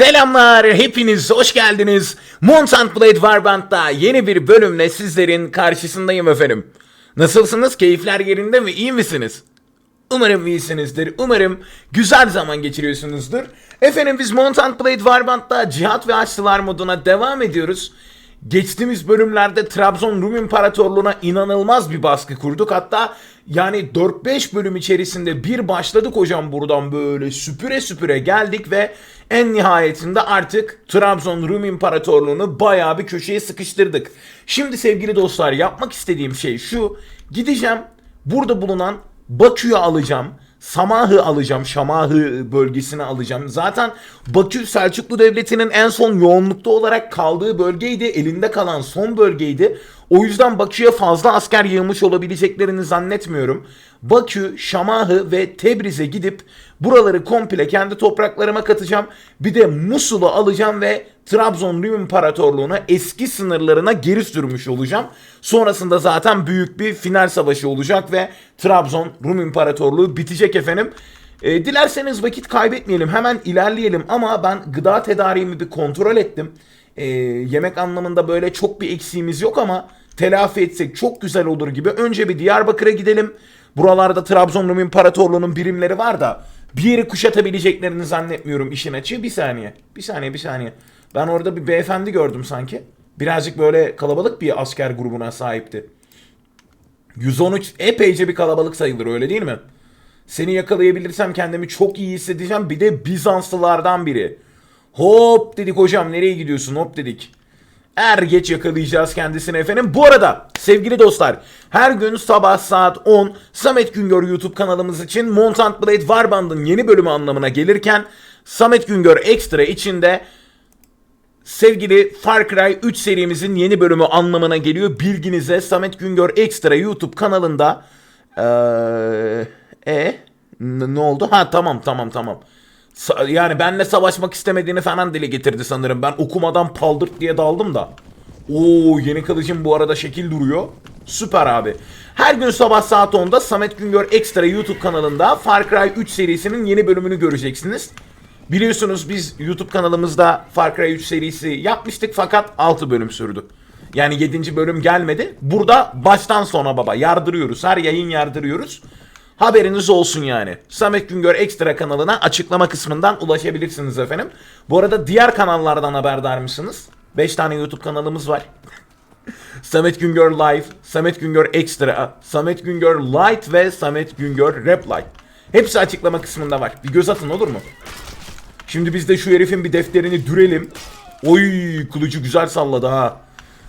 Selamlar, hepiniz hoş geldiniz. Montant Blade Warband'da yeni bir bölümle sizlerin karşısındayım efendim. Nasılsınız? Keyifler yerinde mi? İyi misiniz? Umarım iyisinizdir. Umarım güzel zaman geçiriyorsunuzdur. Efendim biz Montant Blade Warband'da Cihat ve Haçlılar moduna devam ediyoruz. Geçtiğimiz bölümlerde Trabzon Rum İmparatorluğu'na inanılmaz bir baskı kurduk. Hatta yani 4-5 bölüm içerisinde bir başladık hocam buradan böyle süpüre süpüre geldik ve en nihayetinde artık Trabzon Rum İmparatorluğu'nu bayağı bir köşeye sıkıştırdık. Şimdi sevgili dostlar yapmak istediğim şey şu. Gideceğim burada bulunan Bakü'yü alacağım. Samah'ı alacağım. Şamahı bölgesini alacağım. Zaten Bakü Selçuklu Devleti'nin en son yoğunlukta olarak kaldığı bölgeydi. Elinde kalan son bölgeydi. O yüzden Bakü'ye fazla asker yığmış olabileceklerini zannetmiyorum. Bakü, Şamahı ve Tebriz'e gidip buraları komple kendi topraklarıma katacağım. Bir de Musul'u alacağım ve Trabzon Rum İmparatorluğu'nu eski sınırlarına geri sürmüş olacağım. Sonrasında zaten büyük bir final savaşı olacak ve Trabzon Rum İmparatorluğu bitecek efendim. E, dilerseniz vakit kaybetmeyelim hemen ilerleyelim ama ben gıda tedariğimi bir kontrol ettim. E, yemek anlamında böyle çok bir eksiğimiz yok ama telafi etsek çok güzel olur gibi. Önce bir Diyarbakır'a gidelim. Buralarda Trabzon Rum İmparatorluğu'nun birimleri var da bir yeri kuşatabileceklerini zannetmiyorum işin açığı. Bir saniye. Bir saniye bir saniye. Ben orada bir beyefendi gördüm sanki. Birazcık böyle kalabalık bir asker grubuna sahipti. 113 epeyce bir kalabalık sayılır öyle değil mi? Seni yakalayabilirsem kendimi çok iyi hissedeceğim. Bir de Bizanslılardan biri. Hop dedik hocam nereye gidiyorsun hop dedik. Er geç yakalayacağız kendisini efendim. Bu arada sevgili dostlar her gün sabah saat 10 Samet Güngör YouTube kanalımız için Montant Blade Warband'ın yeni bölümü anlamına gelirken Samet Güngör Extra içinde sevgili Far Cry 3 serimizin yeni bölümü anlamına geliyor. Bilginize Samet Güngör Extra YouTube kanalında eee e ne oldu? Ha tamam tamam tamam. Yani benle savaşmak istemediğini falan dile getirdi sanırım. Ben okumadan paldırt diye daldım da. Oo yeni kılıcım bu arada şekil duruyor. Süper abi. Her gün sabah saat 10'da Samet Güngör Extra YouTube kanalında Far Cry 3 serisinin yeni bölümünü göreceksiniz. Biliyorsunuz biz YouTube kanalımızda Far Cry 3 serisi yapmıştık fakat 6 bölüm sürdü. Yani 7. bölüm gelmedi. Burada baştan sona baba yardırıyoruz. Her yayın yardırıyoruz. Haberiniz olsun yani. Samet Güngör Ekstra kanalına açıklama kısmından ulaşabilirsiniz efendim. Bu arada diğer kanallardan haberdar mısınız? 5 tane YouTube kanalımız var. Samet Güngör Live, Samet Güngör Extra, Samet Güngör Light ve Samet Güngör Light. Hepsi açıklama kısmında var. Bir göz atın olur mu? Şimdi biz de şu herifin bir defterini dürelim. Oy kılıcı güzel salladı ha.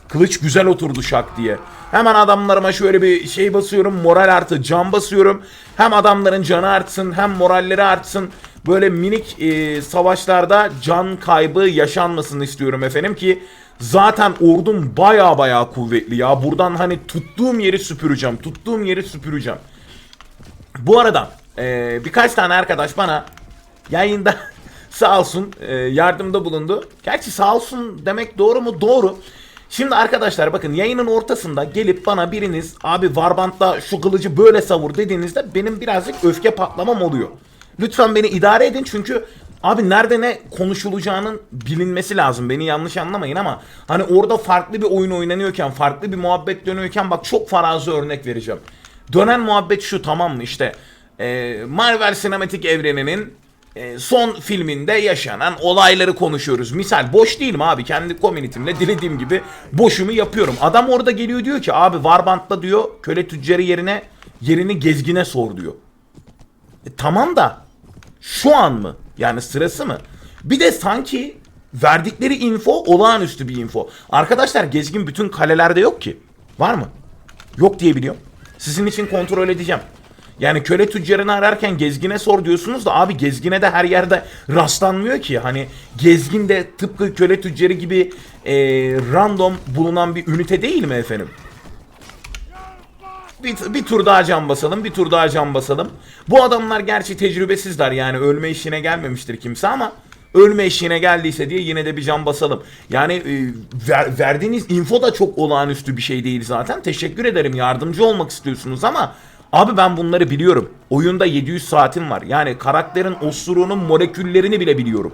Kılıç güzel oturdu şak diye. Hemen adamlarıma şöyle bir şey basıyorum. Moral artı can basıyorum. Hem adamların canı artsın hem moralleri artsın. Böyle minik e, savaşlarda can kaybı yaşanmasın istiyorum efendim ki zaten ordum baya baya kuvvetli ya. Buradan hani tuttuğum yeri süpüreceğim. Tuttuğum yeri süpüreceğim. Bu arada e, birkaç tane arkadaş bana yayında sağ olsun e, yardımda bulundu. Gerçi sağ olsun demek doğru mu? Doğru. Şimdi arkadaşlar bakın yayının ortasında gelip bana biriniz abi Warband'da şu kılıcı böyle savur dediğinizde benim birazcık öfke patlamam oluyor. Lütfen beni idare edin çünkü abi nerede ne konuşulacağının bilinmesi lazım. Beni yanlış anlamayın ama hani orada farklı bir oyun oynanıyorken, farklı bir muhabbet dönüyorken bak çok farazi örnek vereceğim. Dönen muhabbet şu tamam mı işte Marvel sinematik evreninin son filminde yaşanan olayları konuşuyoruz. Misal boş değilim abi. Kendi komünitimle dilediğim gibi boşumu yapıyorum. Adam orada geliyor diyor ki abi Warband'da diyor köle tüccarı yerine yerini gezgine sor diyor. E, tamam da şu an mı? Yani sırası mı? Bir de sanki verdikleri info olağanüstü bir info. Arkadaşlar gezgin bütün kalelerde yok ki. Var mı? Yok diye biliyorum. Sizin için kontrol edeceğim. Yani köle tüccarını ararken gezgine sor diyorsunuz da abi gezgine de her yerde rastlanmıyor ki. Hani gezgin de tıpkı köle tüccarı gibi e, random bulunan bir ünite değil mi efendim? Bir, bir tur daha can basalım, bir tur daha can basalım. Bu adamlar gerçi tecrübesizler yani ölme işine gelmemiştir kimse ama ölme işine geldiyse diye yine de bir can basalım. Yani e, ver, verdiğiniz info da çok olağanüstü bir şey değil zaten. Teşekkür ederim yardımcı olmak istiyorsunuz ama abi ben bunları biliyorum. Oyunda 700 saatim var. Yani karakterin osuruğunun moleküllerini bile biliyorum.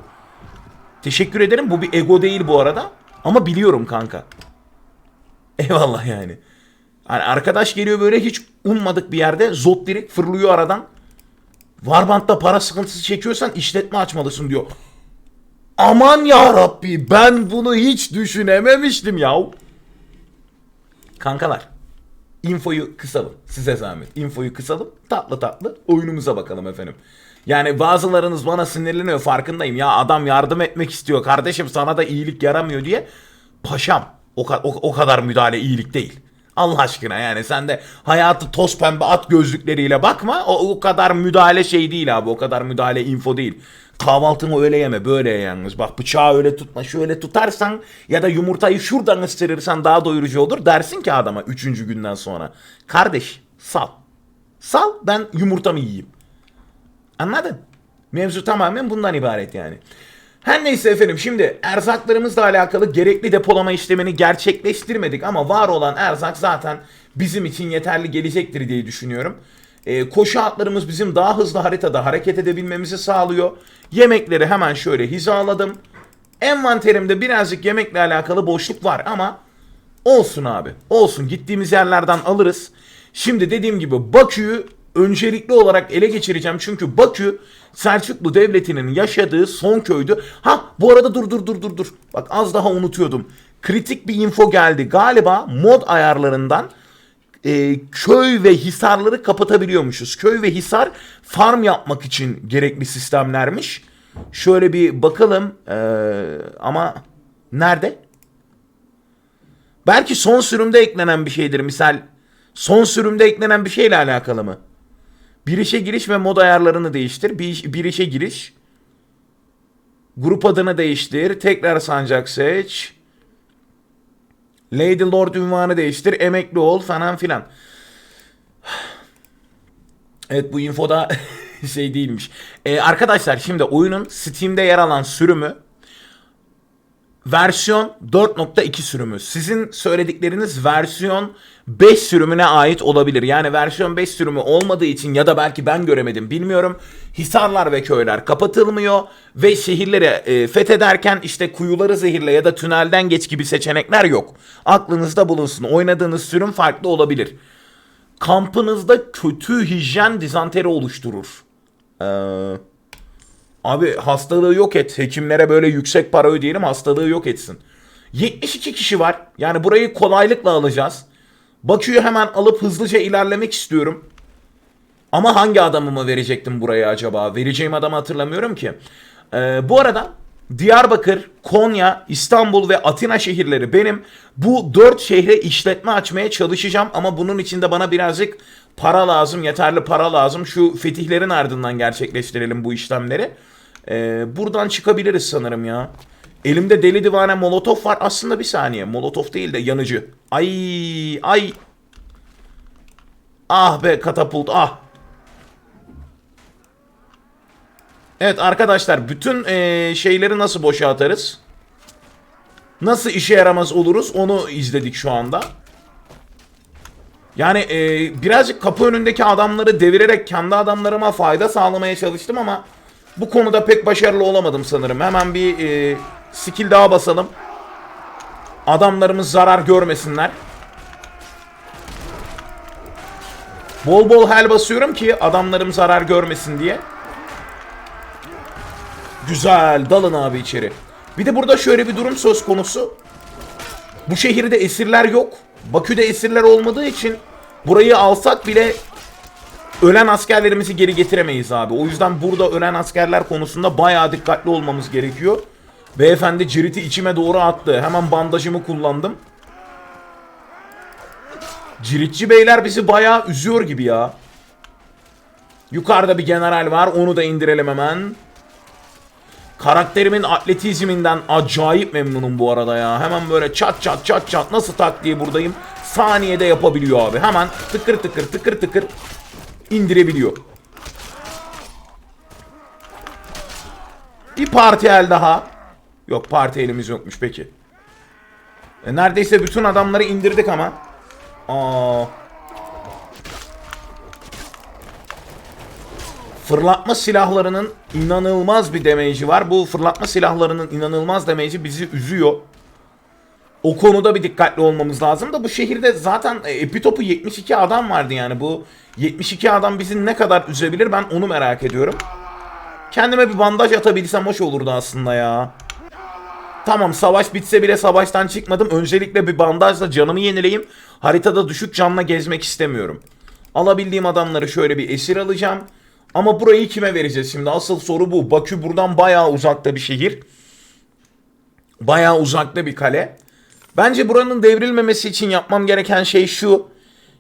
Teşekkür ederim. Bu bir ego değil bu arada. Ama biliyorum kanka. Eyvallah yani. Hani arkadaş geliyor böyle hiç ummadık bir yerde zot direkt fırlıyor aradan. Warband'da para sıkıntısı çekiyorsan işletme açmalısın diyor. Aman ya Rabbi ben bunu hiç düşünememiştim ya. Kankalar infoyu kısalım size zahmet. Infoyu kısalım tatlı tatlı oyunumuza bakalım efendim. Yani bazılarınız bana sinirleniyor farkındayım. Ya adam yardım etmek istiyor kardeşim sana da iyilik yaramıyor diye. Paşam o, o, o kadar müdahale iyilik değil. Allah aşkına yani sen de hayatı toz pembe at gözlükleriyle bakma. O, o kadar müdahale şey değil abi. O kadar müdahale info değil. Kahvaltını öyle yeme böyle ye yalnız. Bak bıçağı öyle tutma. Şöyle tutarsan ya da yumurtayı şuradan ısırırsan daha doyurucu olur. Dersin ki adama üçüncü günden sonra. Kardeş sal. Sal ben yumurtamı yiyeyim. Anladın? Mevzu tamamen bundan ibaret yani. Her neyse efendim şimdi erzaklarımızla alakalı gerekli depolama işlemini gerçekleştirmedik ama var olan erzak zaten bizim için yeterli gelecektir diye düşünüyorum. Ee, koşu atlarımız bizim daha hızlı haritada hareket edebilmemizi sağlıyor. Yemekleri hemen şöyle hizaladım. Envanterimde birazcık yemekle alakalı boşluk var ama olsun abi. Olsun gittiğimiz yerlerden alırız. Şimdi dediğim gibi Bakü'yü öncelikli olarak ele geçireceğim. Çünkü Bakü Selçuklu Devleti'nin yaşadığı son köydü. Ha bu arada dur dur dur dur dur. Bak az daha unutuyordum. Kritik bir info geldi. Galiba mod ayarlarından e, köy ve hisarları kapatabiliyormuşuz. Köy ve hisar farm yapmak için gerekli sistemlermiş. Şöyle bir bakalım. Ee, ama nerede? Belki son sürümde eklenen bir şeydir. Misal son sürümde eklenen bir şeyle alakalı mı? Bir işe giriş ve mod ayarlarını değiştir. Bir, iş- bir işe giriş. Grup adını değiştir. Tekrar sancak seç. Lady Lord ünvanı değiştir. Emekli ol falan filan. Evet bu infoda şey değilmiş. Ee, arkadaşlar şimdi oyunun Steam'de yer alan sürümü versiyon 4.2 sürümü. Sizin söyledikleriniz versiyon 5 sürümüne ait olabilir. Yani versiyon 5 sürümü olmadığı için ya da belki ben göremedim bilmiyorum. Hisarlar ve köyler kapatılmıyor ve şehirleri e, fethederken işte kuyuları zehirle ya da tünelden geç gibi seçenekler yok. Aklınızda bulunsun. Oynadığınız sürüm farklı olabilir. Kampınızda kötü hijyen dizanteri oluşturur. Eee... Abi hastalığı yok et. Hekimlere böyle yüksek para ödeyelim hastalığı yok etsin. 72 kişi var. Yani burayı kolaylıkla alacağız. Bakü'yü hemen alıp hızlıca ilerlemek istiyorum. Ama hangi adamımı verecektim buraya acaba? Vereceğim adamı hatırlamıyorum ki. Ee, bu arada Diyarbakır, Konya, İstanbul ve Atina şehirleri benim. Bu dört şehre işletme açmaya çalışacağım ama bunun için de bana birazcık para lazım, yeterli para lazım. Şu fetihlerin ardından gerçekleştirelim bu işlemleri. Ee, buradan çıkabiliriz sanırım ya. Elimde deli divane molotof var. Aslında bir saniye. Molotof değil de yanıcı. Ay ay. Ah be katapult ah. Evet arkadaşlar bütün eee, şeyleri nasıl boşa atarız? Nasıl işe yaramaz oluruz onu izledik şu anda. Yani eee, birazcık kapı önündeki adamları devirerek kendi adamlarıma fayda sağlamaya çalıştım ama bu konuda pek başarılı olamadım sanırım. Hemen bir eee, skill daha basalım. Adamlarımız zarar görmesinler. Bol bol hel basıyorum ki adamlarım zarar görmesin diye. Güzel dalın abi içeri. Bir de burada şöyle bir durum söz konusu. Bu şehirde esirler yok. Bakü'de esirler olmadığı için burayı alsak bile ölen askerlerimizi geri getiremeyiz abi. O yüzden burada ölen askerler konusunda bayağı dikkatli olmamız gerekiyor. Beyefendi ciriti içime doğru attı. Hemen bandajımı kullandım. Ciritçi beyler bizi bayağı üzüyor gibi ya. Yukarıda bir general var. Onu da indirelim hemen. Karakterimin atletizminden acayip memnunum bu arada ya. Hemen böyle çat çat çat çat nasıl tak diye buradayım. Saniyede yapabiliyor abi. Hemen tıkır tıkır tıkır tıkır indirebiliyor. Bir parti el daha. Yok parti elimiz yokmuş peki. E, neredeyse bütün adamları indirdik ama. Aa. Fırlatma silahlarının inanılmaz bir damage'i var. Bu fırlatma silahlarının inanılmaz damage'i bizi üzüyor. O konuda bir dikkatli olmamız lazım da bu şehirde zaten e, epitopu 72 adam vardı yani. Bu 72 adam bizi ne kadar üzebilir ben onu merak ediyorum. Kendime bir bandaj atabilsem hoş olurdu aslında ya. Tamam savaş bitse bile savaştan çıkmadım. Öncelikle bir bandajla canımı yenileyim. Haritada düşük canla gezmek istemiyorum. Alabildiğim adamları şöyle bir esir alacağım. Ama burayı kime vereceğiz şimdi? Asıl soru bu. Bakü buradan bayağı uzakta bir şehir. Bayağı uzakta bir kale. Bence buranın devrilmemesi için yapmam gereken şey şu.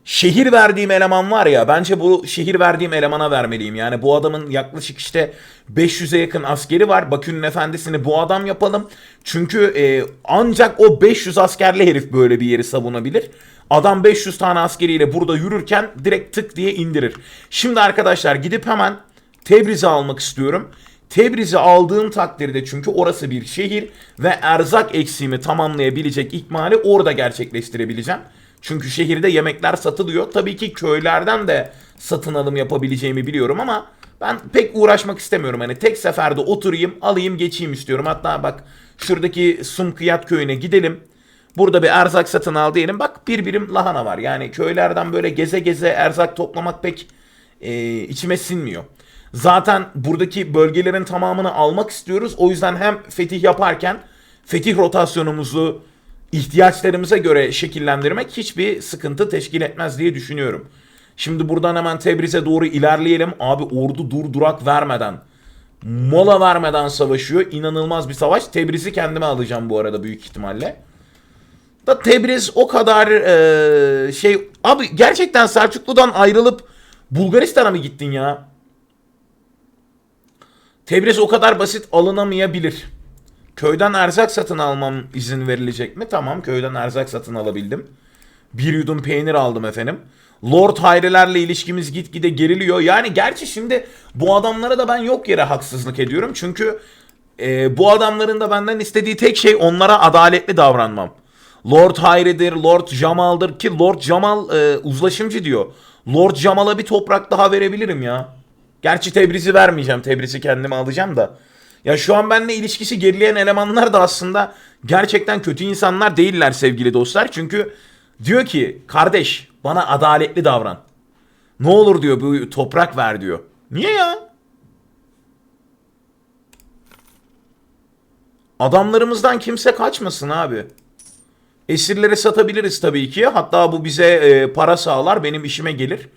Şehir verdiğim eleman var ya bence bu şehir verdiğim elemana vermeliyim. Yani bu adamın yaklaşık işte 500'e yakın askeri var. Bakü'nün efendisini bu adam yapalım. Çünkü e, ancak o 500 askerli herif böyle bir yeri savunabilir. Adam 500 tane askeriyle burada yürürken direkt tık diye indirir. Şimdi arkadaşlar gidip hemen Tebriz'i almak istiyorum. Tebriz'i aldığım takdirde çünkü orası bir şehir ve erzak eksiğimi tamamlayabilecek ikmali orada gerçekleştirebileceğim. Çünkü şehirde yemekler satılıyor. Tabii ki köylerden de satın alım yapabileceğimi biliyorum ama ben pek uğraşmak istemiyorum. Hani tek seferde oturayım, alayım, geçeyim istiyorum. Hatta bak şuradaki Sumkıyat köyüne gidelim. Burada bir erzak satın al diyelim. Bak bir birim lahana var. Yani köylerden böyle geze geze erzak toplamak pek e, içime sinmiyor. Zaten buradaki bölgelerin tamamını almak istiyoruz. O yüzden hem fetih yaparken fetih rotasyonumuzu ihtiyaçlarımıza göre şekillendirmek hiçbir sıkıntı teşkil etmez diye düşünüyorum. Şimdi buradan hemen Tebriz'e doğru ilerleyelim. Abi ordu dur durak vermeden, mola vermeden savaşıyor. İnanılmaz bir savaş. Tebriz'i kendime alacağım bu arada büyük ihtimalle. Da Tebriz o kadar eee, şey... Abi gerçekten Selçuklu'dan ayrılıp Bulgaristan'a mı gittin ya? Tebriz o kadar basit alınamayabilir. Köyden erzak satın almam izin verilecek mi? Tamam köyden erzak satın alabildim. Bir yudum peynir aldım efendim. Lord Hayrilerle ilişkimiz gitgide geriliyor. Yani gerçi şimdi bu adamlara da ben yok yere haksızlık ediyorum. Çünkü e, bu adamların da benden istediği tek şey onlara adaletli davranmam. Lord Hayri'dir, Lord Jamal'dır ki Lord Jamal e, uzlaşımcı diyor. Lord Jamal'a bir toprak daha verebilirim ya. Gerçi Tebriz'i vermeyeceğim. Tebriz'i kendime alacağım da. Ya şu an benimle ilişkisi gerileyen elemanlar da aslında gerçekten kötü insanlar değiller sevgili dostlar. Çünkü diyor ki kardeş bana adaletli davran. Ne olur diyor bu toprak ver diyor. Niye ya? Adamlarımızdan kimse kaçmasın abi. Esirleri satabiliriz tabii ki. Hatta bu bize e, para sağlar, benim işime gelir.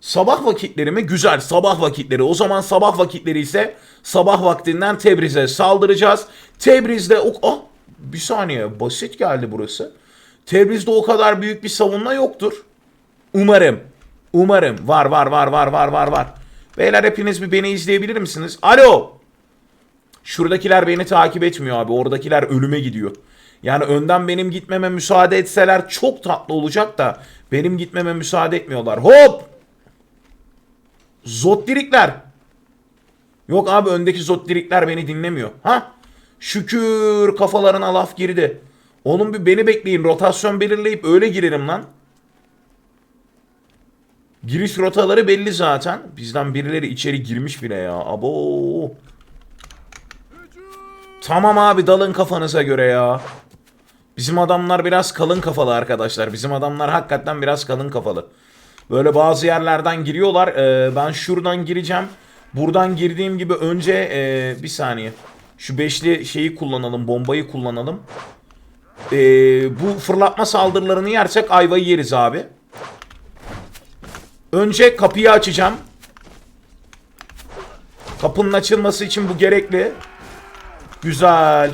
Sabah vakitleri mi? Güzel sabah vakitleri. O zaman sabah vakitleri ise sabah vaktinden Tebriz'e saldıracağız. Tebriz'de o... Ah bir saniye basit geldi burası. Tebriz'de o kadar büyük bir savunma yoktur. Umarım. Umarım. Var var var var var var var. Beyler hepiniz bir beni izleyebilir misiniz? Alo. Şuradakiler beni takip etmiyor abi. Oradakiler ölüme gidiyor. Yani önden benim gitmeme müsaade etseler çok tatlı olacak da benim gitmeme müsaade etmiyorlar. Hop! Zottirikler. Yok abi öndeki zottirikler beni dinlemiyor. Ha? Şükür kafalarına laf girdi. Oğlum bir beni bekleyin. Rotasyon belirleyip öyle girerim lan. Giriş rotaları belli zaten. Bizden birileri içeri girmiş bile ya. Abo. Tamam abi dalın kafanıza göre ya. Bizim adamlar biraz kalın kafalı arkadaşlar. Bizim adamlar hakikaten biraz kalın kafalı. Böyle bazı yerlerden giriyorlar. Ee, ben şuradan gireceğim. Buradan girdiğim gibi önce ee, bir saniye. Şu beşli şeyi kullanalım. Bombayı kullanalım. Ee, bu fırlatma saldırılarını yersek ayvayı yeriz abi. Önce kapıyı açacağım. Kapının açılması için bu gerekli. Güzel.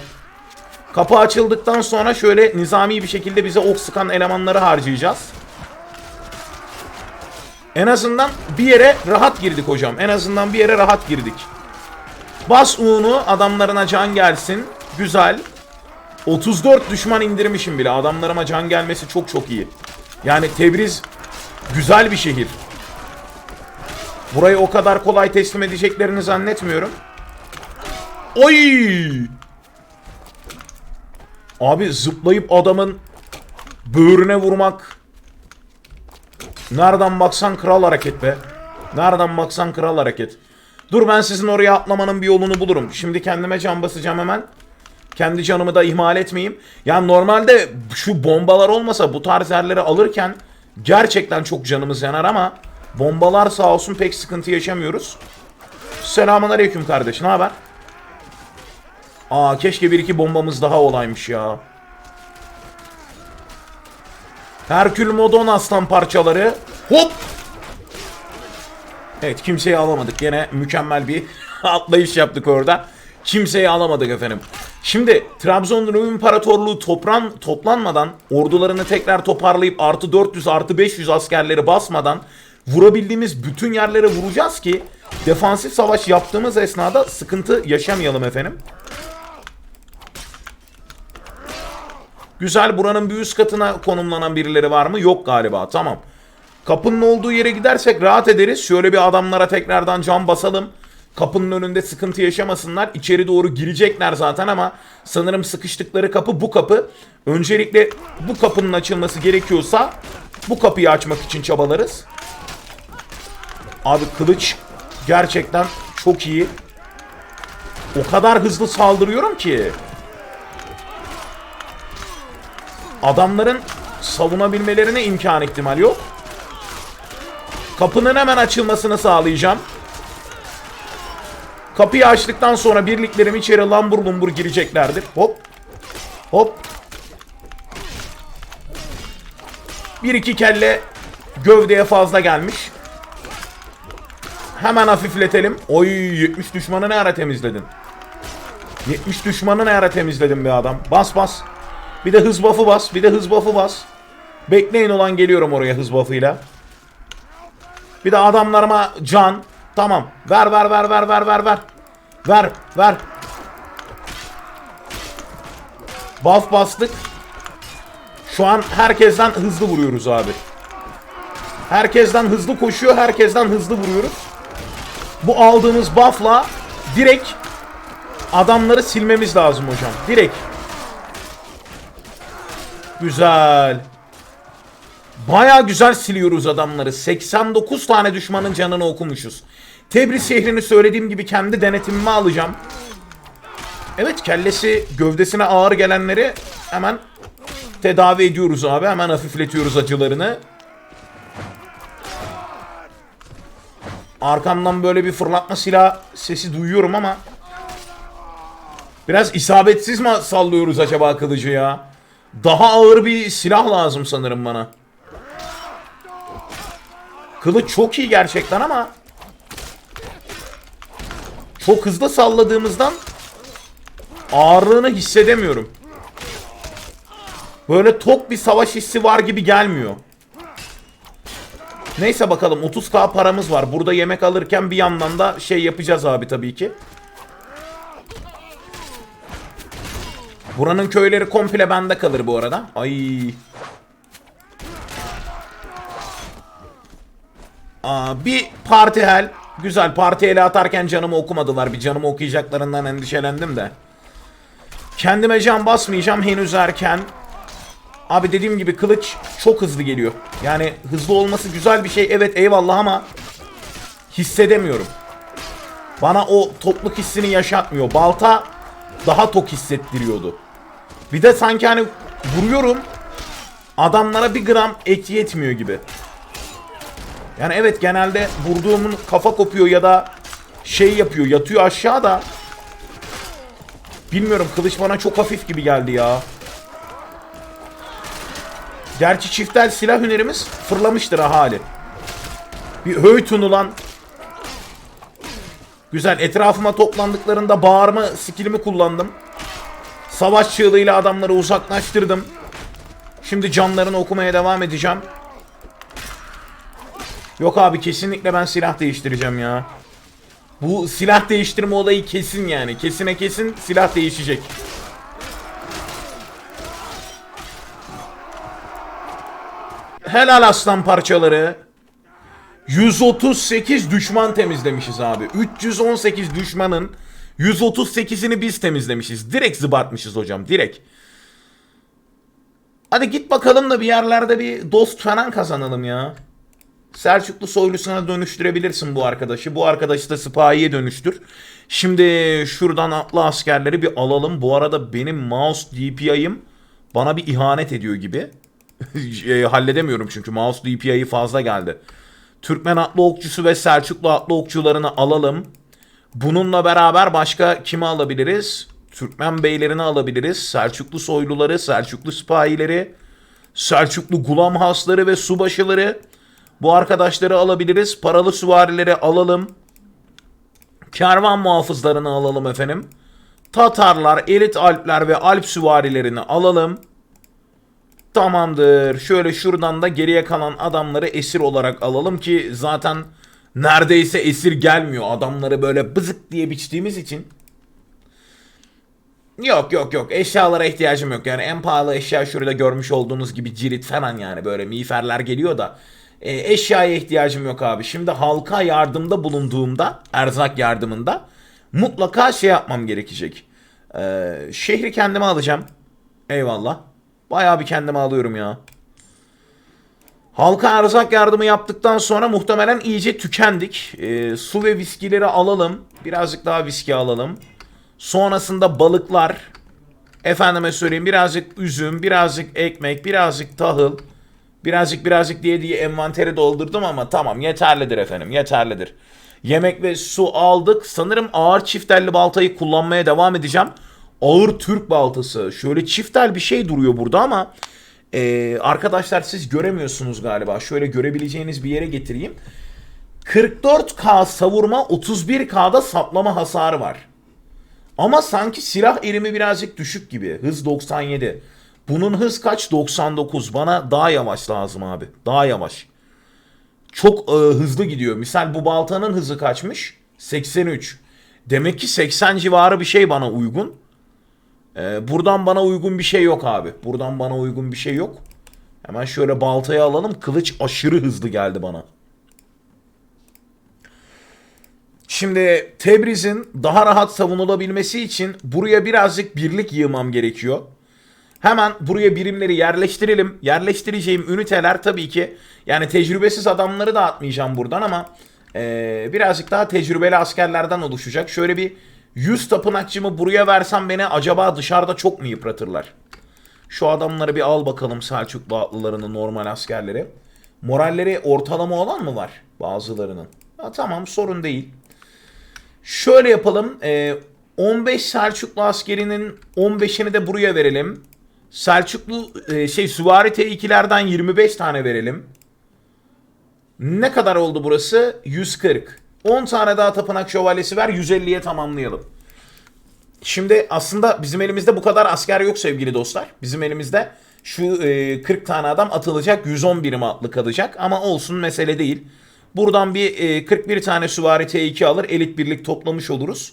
Kapı açıldıktan sonra şöyle nizami bir şekilde bize ok sıkan elemanları harcayacağız. En azından bir yere rahat girdik hocam. En azından bir yere rahat girdik. Bas U'nu adamlarına can gelsin. Güzel. 34 düşman indirmişim bile. Adamlarıma can gelmesi çok çok iyi. Yani Tebriz güzel bir şehir. Burayı o kadar kolay teslim edeceklerini zannetmiyorum. Oy! Abi zıplayıp adamın böğrüne vurmak. Nereden baksan kral hareket be. Nereden baksan kral hareket. Dur ben sizin oraya atlamanın bir yolunu bulurum. Şimdi kendime can basacağım hemen. Kendi canımı da ihmal etmeyeyim. Yani normalde şu bombalar olmasa bu tarz yerleri alırken gerçekten çok canımız yanar ama bombalar sağ olsun pek sıkıntı yaşamıyoruz. Selamun aleyküm kardeş. Ne haber? Aa keşke bir iki bombamız daha olaymış ya. Herkül Modon aslan parçaları. Hop! Evet kimseyi alamadık. Yine mükemmel bir atlayış yaptık orada. Kimseyi alamadık efendim. Şimdi Trabzon Rum İmparatorluğu topran, toplanmadan ordularını tekrar toparlayıp artı 400 artı 500 askerleri basmadan vurabildiğimiz bütün yerlere vuracağız ki defansif savaş yaptığımız esnada sıkıntı yaşamayalım efendim. Güzel buranın bir üst katına konumlanan birileri var mı? Yok galiba tamam. Kapının olduğu yere gidersek rahat ederiz. Şöyle bir adamlara tekrardan cam basalım. Kapının önünde sıkıntı yaşamasınlar. İçeri doğru girecekler zaten ama sanırım sıkıştıkları kapı bu kapı. Öncelikle bu kapının açılması gerekiyorsa bu kapıyı açmak için çabalarız. Abi kılıç gerçekten çok iyi. O kadar hızlı saldırıyorum ki. Adamların savunabilmelerine imkan ihtimal yok. Kapının hemen açılmasını sağlayacağım. Kapıyı açtıktan sonra birliklerim içeri lambur lumbur gireceklerdir. Hop. Hop. Bir iki kelle gövdeye fazla gelmiş. Hemen hafifletelim. Oy 70 düşmanı ne ara temizledin? 70 düşmanı ne ara temizledin be adam? Bas bas. Bir de hız buff'ı bas. Bir de hız buff'ı bas. Bekleyin olan geliyorum oraya hız buff'ıyla. Bir de adamlarıma can. Tamam. Ver ver ver ver ver ver ver. Ver ver. Buff bastık. Şu an herkesten hızlı vuruyoruz abi. Herkesten hızlı koşuyor. Herkesten hızlı vuruyoruz. Bu aldığımız buff'la direkt adamları silmemiz lazım hocam. Direkt. Güzel. Baya güzel siliyoruz adamları. 89 tane düşmanın canını okumuşuz. Tebriz şehrini söylediğim gibi kendi denetimime alacağım. Evet kellesi gövdesine ağır gelenleri hemen tedavi ediyoruz abi. Hemen hafifletiyoruz acılarını. Arkamdan böyle bir fırlatma silah sesi duyuyorum ama biraz isabetsiz mi sallıyoruz acaba kılıcı ya? Daha ağır bir silah lazım sanırım bana. Kılıç çok iyi gerçekten ama çok hızlı salladığımızdan ağırlığını hissedemiyorum. Böyle tok bir savaş hissi var gibi gelmiyor. Neyse bakalım 30k paramız var. Burada yemek alırken bir yandan da şey yapacağız abi tabii ki. Buranın köyleri komple bende kalır bu arada. Ay. Aa, bir parti hel. Güzel parti ele atarken canımı okumadılar. Bir canımı okuyacaklarından endişelendim de. Kendime can basmayacağım henüz erken. Abi dediğim gibi kılıç çok hızlı geliyor. Yani hızlı olması güzel bir şey. Evet eyvallah ama hissedemiyorum. Bana o tokluk hissini yaşatmıyor. Balta daha tok hissettiriyordu. Bir de sanki hani vuruyorum adamlara bir gram et yetmiyor gibi. Yani evet genelde vurduğumun kafa kopuyor ya da şey yapıyor yatıyor aşağıda. Bilmiyorum kılıç bana çok hafif gibi geldi ya. Gerçi çiftel silah hünerimiz fırlamıştır ahali. Bir höytun ulan. Güzel etrafıma toplandıklarında bağırma skillimi kullandım. Savaş çığlığıyla adamları uzaklaştırdım. Şimdi canlarını okumaya devam edeceğim. Yok abi kesinlikle ben silah değiştireceğim ya. Bu silah değiştirme olayı kesin yani. Kesine kesin silah değişecek. Helal aslan parçaları. 138 düşman temizlemişiz abi. 318 düşmanın 138'ini biz temizlemişiz. Direkt zıbartmışız hocam direkt. Hadi git bakalım da bir yerlerde bir dost falan kazanalım ya. Selçuklu soylusuna dönüştürebilirsin bu arkadaşı. Bu arkadaşı da sipahiye dönüştür. Şimdi şuradan atlı askerleri bir alalım. Bu arada benim mouse DPI'ım bana bir ihanet ediyor gibi. E, halledemiyorum çünkü mouse DPI'yi fazla geldi. Türkmen atlı okçusu ve Selçuklu atlı okçularını alalım. Bununla beraber başka kimi alabiliriz? Türkmen beylerini alabiliriz. Selçuklu soyluları, Selçuklu sipahileri, Selçuklu gulam hasları ve subaşıları. Bu arkadaşları alabiliriz. Paralı süvarileri alalım. Kervan muhafızlarını alalım efendim. Tatarlar, elit Alpler ve Alp süvarilerini alalım. Tamamdır. Şöyle şuradan da geriye kalan adamları esir olarak alalım ki zaten neredeyse esir gelmiyor. Adamları böyle bızık diye biçtiğimiz için. Yok yok yok eşyalara ihtiyacım yok yani en pahalı eşya şurada görmüş olduğunuz gibi cirit falan yani böyle miğferler geliyor da e, eşyaya ihtiyacım yok abi. Şimdi halka yardımda bulunduğumda erzak yardımında mutlaka şey yapmam gerekecek. E, şehri kendime alacağım. Eyvallah. Bayağı bir kendime alıyorum ya. Halka erzak yardımı yaptıktan sonra muhtemelen iyice tükendik. E, su ve viskileri alalım. Birazcık daha viski alalım. Sonrasında balıklar. Efendime söyleyeyim birazcık üzüm, birazcık ekmek, birazcık tahıl. Birazcık birazcık diye diye envanteri doldurdum ama tamam yeterlidir efendim yeterlidir. Yemek ve su aldık. Sanırım ağır çiftelli baltayı kullanmaya devam edeceğim. Ağır Türk baltası. Şöyle çiftel bir şey duruyor burada ama e, arkadaşlar siz göremiyorsunuz galiba. Şöyle görebileceğiniz bir yere getireyim. 44k savurma 31k'da saplama hasarı var. Ama sanki silah erimi birazcık düşük gibi. Hız 97. Bunun hız kaç? 99. Bana daha yavaş lazım abi. Daha yavaş. Çok e, hızlı gidiyor. Misal bu baltanın hızı kaçmış? 83. Demek ki 80 civarı bir şey bana uygun. E, buradan bana uygun bir şey yok abi. Buradan bana uygun bir şey yok. Hemen şöyle baltayı alalım. Kılıç aşırı hızlı geldi bana. Şimdi Tebriz'in daha rahat savunulabilmesi için buraya birazcık birlik yığmam gerekiyor. Hemen buraya birimleri yerleştirelim. Yerleştireceğim üniteler tabii ki yani tecrübesiz adamları da atmayacağım buradan ama ee, birazcık daha tecrübeli askerlerden oluşacak. Şöyle bir 100 tapınakçımı buraya versem beni acaba dışarıda çok mu yıpratırlar? Şu adamları bir al bakalım Selçuklu atlılarını normal askerleri. Moralleri ortalama olan mı var bazılarının? Ha, tamam sorun değil. Şöyle yapalım. E, 15 Selçuklu askerinin 15'ini de buraya verelim. Selçuklu e, şey süvari T2'lerden 25 tane verelim. Ne kadar oldu burası? 140. 10 tane daha tapınak şövalyesi ver 150'ye tamamlayalım. Şimdi aslında bizim elimizde bu kadar asker yok sevgili dostlar. Bizim elimizde şu e, 40 tane adam atılacak 110 birim atlı kalacak ama olsun mesele değil. Buradan bir e, 41 tane süvari T2 alır elit birlik toplamış oluruz.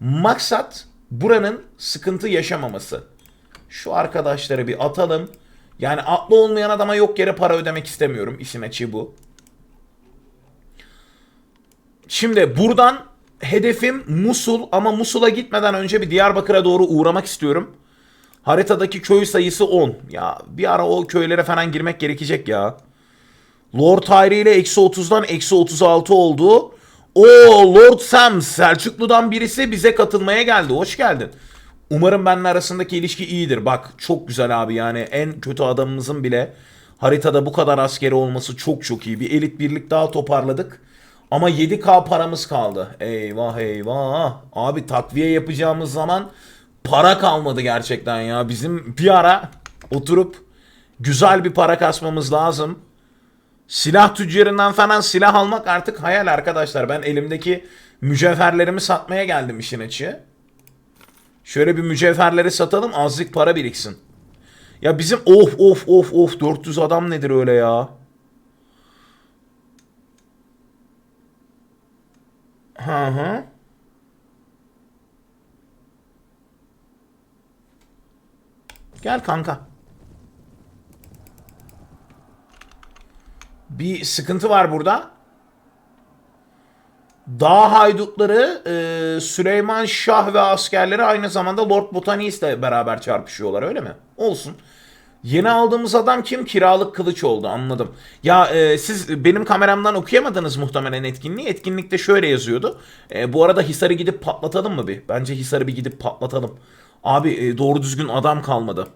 Maksat buranın sıkıntı yaşamaması. Şu arkadaşları bir atalım. Yani atlı olmayan adama yok yere para ödemek istemiyorum. İşin açığı bu. Şimdi buradan hedefim Musul ama Musul'a gitmeden önce bir Diyarbakır'a doğru uğramak istiyorum. Haritadaki köy sayısı 10. Ya bir ara o köylere falan girmek gerekecek ya. Lord Tyree ile eksi 30'dan eksi 36 oldu. O Lord Sam Selçuklu'dan birisi bize katılmaya geldi. Hoş geldin. Umarım benimle arasındaki ilişki iyidir. Bak çok güzel abi yani en kötü adamımızın bile haritada bu kadar askeri olması çok çok iyi. Bir elit birlik daha toparladık. Ama 7K paramız kaldı. Eyvah eyvah. Abi takviye yapacağımız zaman para kalmadı gerçekten ya. Bizim bir ara oturup güzel bir para kasmamız lazım. Silah tüccarından falan silah almak artık hayal arkadaşlar. Ben elimdeki mücevherlerimi satmaya geldim işin açığı. Şöyle bir mücevherleri satalım azlık para biriksin. Ya bizim of of of of 400 adam nedir öyle ya? Hı hı. Gel kanka. Bir sıkıntı var burada. Dağ haydutları e, Süleyman Şah ve askerleri aynı zamanda Lord Botanis'le beraber çarpışıyorlar öyle mi? Olsun. Yeni aldığımız adam kim? Kiralık kılıç oldu anladım. Ya e, siz benim kameramdan okuyamadınız muhtemelen etkinliği. Etkinlikte şöyle yazıyordu. E, bu arada Hisar'ı gidip patlatalım mı bir? Bence Hisar'ı bir gidip patlatalım. Abi e, doğru düzgün adam kalmadı.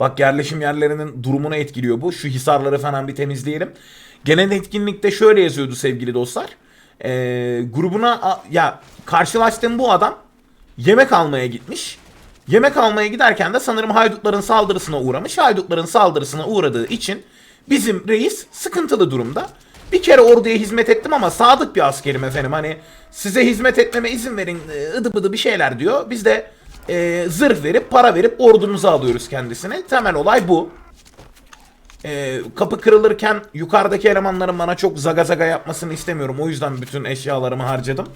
Bak yerleşim yerlerinin durumunu etkiliyor bu. Şu hisarları falan bir temizleyelim. Genel etkinlikte şöyle yazıyordu sevgili dostlar. Ee, grubuna ya karşılaştığım bu adam yemek almaya gitmiş. Yemek almaya giderken de sanırım haydutların saldırısına uğramış. Haydutların saldırısına uğradığı için bizim reis sıkıntılı durumda. Bir kere orduya hizmet ettim ama sadık bir askerim efendim. Hani size hizmet etmeme izin verin e, ıdı bıdı bir şeyler diyor. Biz de e, zırh verip para verip ordumuzu alıyoruz kendisine. Temel olay bu. E, kapı kırılırken yukarıdaki elemanların bana çok zaga zaga yapmasını istemiyorum. O yüzden bütün eşyalarımı harcadım.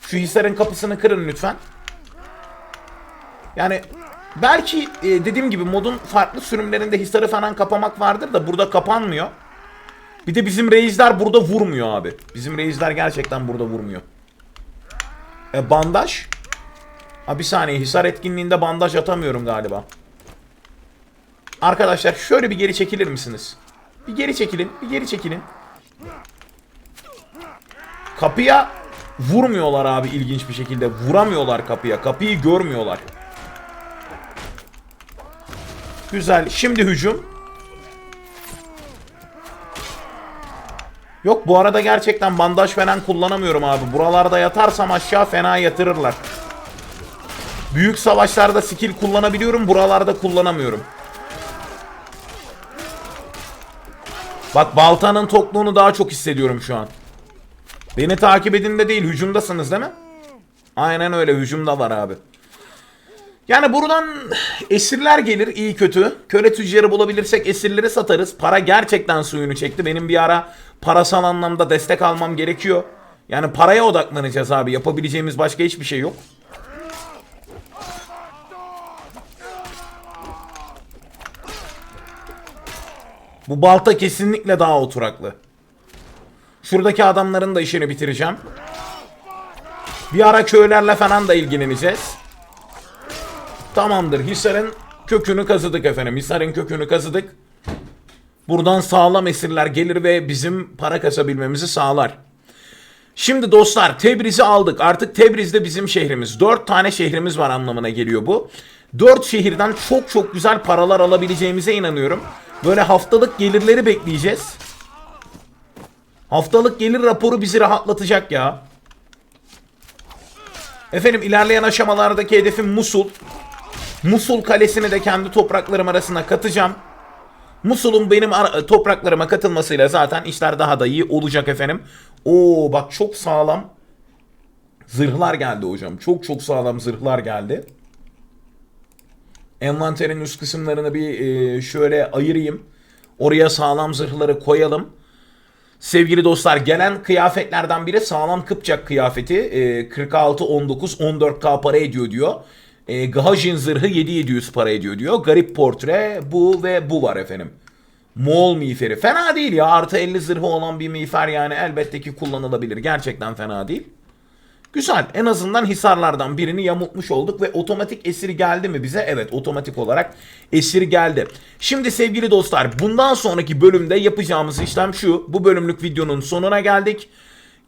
Şu hisarın kapısını kırın lütfen. Yani belki e, dediğim gibi modun farklı sürümlerinde hisarı falan kapamak vardır da burada kapanmıyor. Bir de bizim reisler burada vurmuyor abi. Bizim reisler gerçekten burada vurmuyor. E, bandaj. Ha bir saniye Hisar etkinliğinde bandaj atamıyorum galiba. Arkadaşlar şöyle bir geri çekilir misiniz? Bir geri çekilin, bir geri çekilin. Kapıya vurmuyorlar abi ilginç bir şekilde. Vuramıyorlar kapıya. Kapıyı görmüyorlar. Güzel. Şimdi hücum. Yok bu arada gerçekten bandaj falan kullanamıyorum abi. Buralarda yatarsam aşağı fena yatırırlar. Büyük savaşlarda skill kullanabiliyorum. Buralarda kullanamıyorum. Bak baltanın tokluğunu daha çok hissediyorum şu an. Beni takip edin de değil hücumdasınız değil mi? Aynen öyle hücumda var abi. Yani buradan esirler gelir iyi kötü. Köle tüccarı bulabilirsek esirleri satarız. Para gerçekten suyunu çekti. Benim bir ara parasal anlamda destek almam gerekiyor. Yani paraya odaklanacağız abi. Yapabileceğimiz başka hiçbir şey yok. Bu balta kesinlikle daha oturaklı. Şuradaki adamların da işini bitireceğim. Bir ara köylerle falan da ilgileneceğiz. Tamamdır. Hisar'ın kökünü kazıdık efendim. Hisar'ın kökünü kazıdık. Buradan sağlam esirler gelir ve bizim para kasabilmemizi sağlar. Şimdi dostlar Tebriz'i aldık. Artık Tebriz'de bizim şehrimiz. 4 tane şehrimiz var anlamına geliyor bu. 4 şehirden çok çok güzel paralar alabileceğimize inanıyorum. Böyle haftalık gelirleri bekleyeceğiz. Haftalık gelir raporu bizi rahatlatacak ya. Efendim ilerleyen aşamalardaki hedefim Musul. Musul kalesini de kendi topraklarım arasına katacağım. Musul'un benim topraklarıma katılmasıyla zaten işler daha da iyi olacak efendim. Oo bak çok sağlam zırhlar geldi hocam. Çok çok sağlam zırhlar geldi. Envanterin üst kısımlarını bir e, şöyle ayırayım. Oraya sağlam zırhları koyalım. Sevgili dostlar gelen kıyafetlerden biri sağlam Kıpçak kıyafeti. E, 46, 19, 14k para ediyor diyor. E, Gahajin zırhı 7700 para ediyor diyor. Garip portre bu ve bu var efendim. Moğol miğferi. Fena değil ya. Artı 50 zırhı olan bir miğfer yani elbette ki kullanılabilir. Gerçekten fena değil. Güzel. En azından hisarlardan birini yamultmuş olduk ve otomatik esir geldi mi bize? Evet otomatik olarak esir geldi. Şimdi sevgili dostlar bundan sonraki bölümde yapacağımız işlem şu. Bu bölümlük videonun sonuna geldik.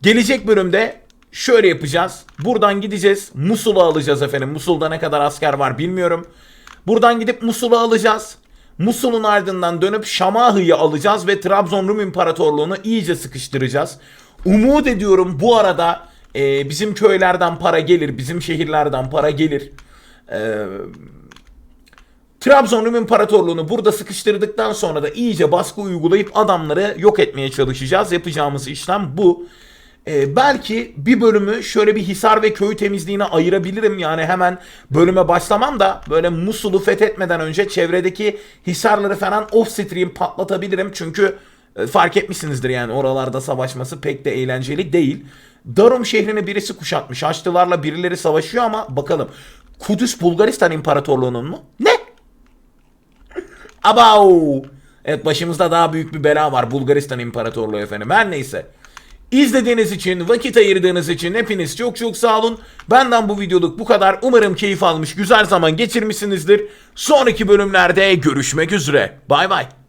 Gelecek bölümde şöyle yapacağız. Buradan gideceğiz. Musul'u alacağız efendim. Musul'da ne kadar asker var bilmiyorum. Buradan gidip Musul'u alacağız. Musul'un ardından dönüp Şamahi'yi alacağız ve Trabzon Rum İmparatorluğu'nu iyice sıkıştıracağız. Umut ediyorum bu arada e, bizim köylerden para gelir, bizim şehirlerden para gelir. Eee Trabzon Rum İmparatorluğu'nu burada sıkıştırdıktan sonra da iyice baskı uygulayıp adamları yok etmeye çalışacağız. Yapacağımız işlem bu. Ee, belki bir bölümü şöyle bir hisar ve köy temizliğine ayırabilirim. Yani hemen bölüme başlamam da böyle Musul'u fethetmeden önce çevredeki hisarları falan off stream patlatabilirim. Çünkü e, fark etmişsinizdir yani oralarda savaşması pek de eğlenceli değil. Darum şehrini birisi kuşatmış. Haçlılarla birileri savaşıyor ama bakalım. Kudüs Bulgaristan İmparatorluğu'nun mu? Ne? Abav. Evet başımızda daha büyük bir bela var. Bulgaristan İmparatorluğu efendim. Her neyse. İzlediğiniz için, vakit ayırdığınız için hepiniz çok çok sağ olun. Benden bu videoluk bu kadar. Umarım keyif almış, güzel zaman geçirmişsinizdir. Sonraki bölümlerde görüşmek üzere. Bay bay.